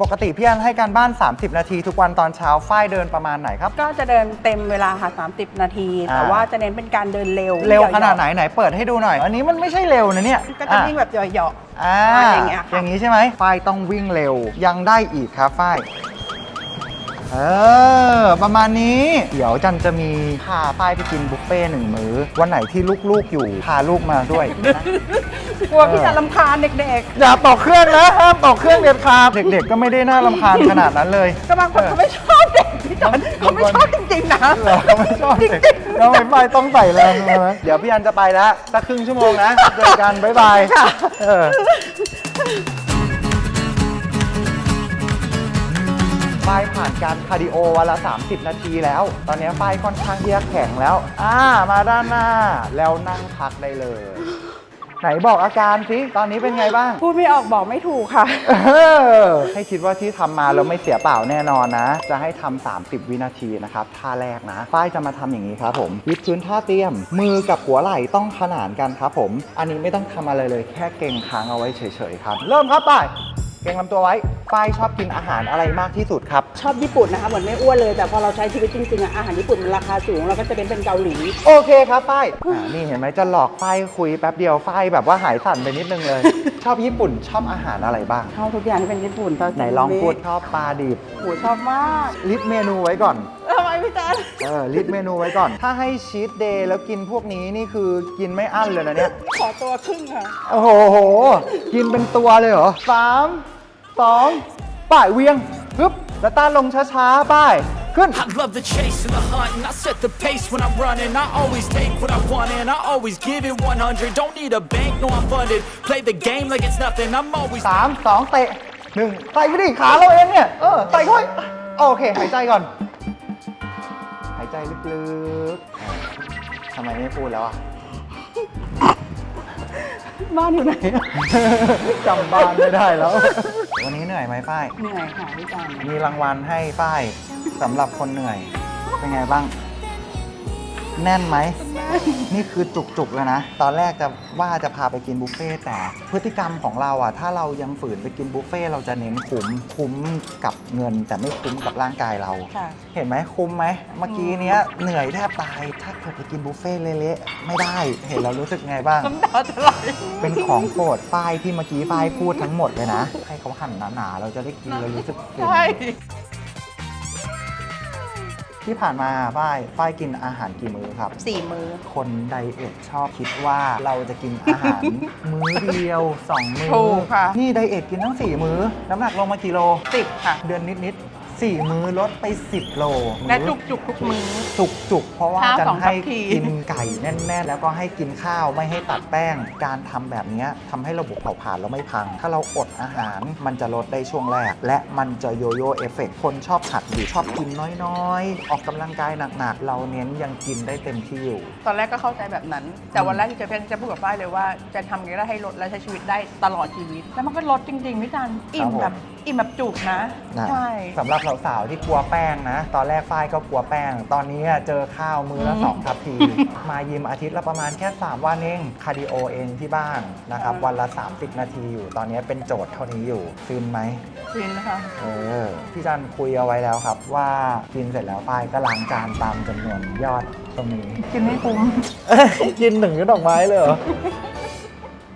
ปกติพี่อันให้การบ้าน 30 นาที ทุกวันตอนเช้าฝ้ายเดินประมาณไหนครับ ก็จะเดินเต็มเวลาค่ะ 30 นาที อ่า แต่ว่าจะเน้นเป็นการเดินเร็วเร็วย่อยๆขนาดไหนไหนเปิดให้ดูหน่อย อันนี้มันไม่ใช่เร็วนะเนี่ยก็จะวิ่งแบบเหยาะ อ่าอ่าอย่างเงี้ยค่ะ อย่างนี้ใช่ไหมฝ้ายต้องวิ่งเร็วยังได้อีกครับฝ้าย เออ ประมาณนี้ เดี๋ยวจันจะมีพาฝ้ายไปกินบุฟเฟ่ต์หนึ่งมื้อ วันไหนที่ลูกๆอยู่พาลูกมาด้วยนะๆกลัวพี่จะลำคาญเด็กอย่าตอกเครื่องนะห้ามตอกเครื่องเด็ดขาดเด็กๆ ก็ไม่ได้น่ารำคาญขนาดนั้นเลย ๆก็บางคนเขาไม่ชอบเด็กพี่จอนเขาไม่ชอบจริงๆนะเหรอไม่ชอบเด็กเราไม่ไปต้องใส่แรงเลยนะเดี๋ยวพี่อันจะไปแล้วสักครึ่งชั่วโมงนะเจอกัน บ๊ายบายเออ ฝ้ายผ่านการคาร์ดิโอวันละ 30 นาทีแล้ว ตอนนี้ฝ้ายค่อนข้างที่จะแข็งแล้ว อ่า มาด้านหน้า แล้วนั่งพักได้เลย ไหนบอกอาการสิ ตอนนี้เป็นไงบ้าง พูดไม่ออกบอกไม่ถูกค่ะ เออ ให้คิดว่าที่ทำมาแล้วไม่เสียเปล่าแน่นอนนะ จะให้ทำ30 วินาทีนะครับ ท่าแรกนะ ฝ้ายจะมาทำอย่างนี้ครับผมวิดพื้นท่าเตรียม มือกับหัวไหล่ต้องขนานกันครับผม อันนี้ไม่ต้องทำอะไรเลย แค่เก่งค้างเอาไว้เฉยๆครับ เริ่มครับไป้ายเก่งลำตัวไว้ ฝ้ายชอบกินอาหารอะไรมากที่สุดครับ ชอบญี่ปุ่นนะคะเหมือนไม่อ้วนเลย แต่พอเราใช้ชีวิตจริงๆอะอาหารญี่ปุ่นมันราคาสูงเราก็จะเป็นเป็นเกาหลี โอเคครับฝ้ายอ่านี่เห็นไหมจะหลอกฝ้ายคุยแป๊บเดียวฝ้ายแบบว่าหายสั่นไปนิดนึงเลย ชอบญี่ปุ่นชอบอาหารอะไรบ้าง ชอบทุกอย่างที่เป็นญี่ปุ่นตอนไหนลองพูดชอบปลาดิบโหชอบมากลิสต์เมนูไว้ก่อน ทำไมพี่จันเออลิสต์เมนูไว้ก่อน ถ้าให้ชีตเดย์แล้วกินพวกนี้นี่คือกินไม่อั้นเลยนะเนี่ย ขอตัวครึ่งค่ะ โอ้โหโหกินเป็นตัวเลยเหรอสาม สองป้ายเวียงฮึบแล้วต้านลงช้าๆป้ายขึ้น I love the chase and the hunt, and I set the pace when I'm running. I always take what I want, and I always give it 100. Don't need a bank, no, I'm funded. Play the game like it's nothing. I'm always. สามสองเตะหนึ่งใส่ไปดิขาเราเองเนี่ย เออใส่เข้าไปโอเค หายใจก่อน หายใจลึกๆเออทำไมไม่พูดแล้วอะ บ้านอยู่ไหนอะ จำบ้านไม่ได้แล้ว วันนี้เหนื่อยไหมฝ้าย เหนื่อยค่ะพี่จันมีรางวัลให้ฝ้ายสำหรับคนเหนื่อย เป็นไงบ้าง แน่นไหม นี่คือจุกๆแล้วนะ ตอนแรกจะว่าจะพาไปกินบุฟเฟ่ต์แต่พฤติกรรมของเราอะ ถ้าเรายังฝืนไปกินบุฟเฟ่ต์เราจะเน้นคุ้มคุ้มกับเงิน แต่ไม่คุ้มกับร่างกายเรา ค่ะ เห็นไหมคุ้มไหม เมื่อกี้เนี้ยเหนื่อยแทบตาย ถ้าเกิดไปกินบุฟเฟ่ต์เละๆไม่ได้ เห็นเรารู้สึกไงบ้าง น้ำตาจะไหลเป็นของโปรดฝ้ายที่เมื่อกี้ฝ้ายพูดทั้งหมดเลยนะ ให้เขาหั่นหนาๆเราจะได้กินเรารู้สึกฟินใช่ ที่ผ่านมาฝ้ายฝ้ายกินอาหารกี่มื้อครับ สี่มือ คนไดเอทชอบคิดว่าเราจะกินอาหาร มื้อเดียวสองมื้อถูกค่ะ นี่ไดเอทกินทั้งสี่มื้อ น้ำหนักลงมากี่โล สิบค่ะ เดือนนิด ๆ สี่มื้อลดไป 10 โลและมื้อจุกจุกๆทุกมือจุกจุกๆเพราะว่าข้าวจะสองให้ทัพพี กินไก่แน่นๆ แล้วก็ให้กินข้าวไม่ให้ตัดแป้ง การทำแบบเนี้ยทำให้ระบบเผาผลาญเราไม่พัง ถ้าเราอดอาหารมันจะลดได้ช่วงแรก และมันจะโยโย่เอฟเฟกต์คนชอบหัดอยู่ชอบกินน้อยๆ ออกกำลังกายหนักๆ เราเน้นยังกินได้เต็มที่อยู่ ตอนแรกก็เข้าใจแบบนั้น แต่วันแรกที่เจอเพื่อนจะพูดกับฝ้ายเลยว่าจะทำยังไงได้ให้ลดและใช้ชีวิตได้ตลอดชีวิต แล้วมันก็ลดจริงๆพี่จันอิ่มครับผมแบบอิ่มแบบจุกนะ นะใช่ สำหรับสาวๆ ที่กลัวแป้งนะ ตอนแรกฝ้ายก็กลัวแป้ง ตอนนี้อะเจอข้าวมือละอืมสองทัพพีมายิมอาทิตย์ละประมาณแค่ 3 วันเองคาร์ดิโอเองที่บ้านนะครับอืมวันละ 30 นาทีอยู่ ตอนนี้เป็นโจทย์เท่านี้อยู่ฟินไหมฟินนะคะเออพี่จันคุยเอาไว้แล้วครับว่ากินเสร็จแล้วฝ้ายก็ล้างจานตามจำนวนยอดตรงนี้ กินไม่คุ้มกินหนึ่งก็ดอกไม้เลยเหรอ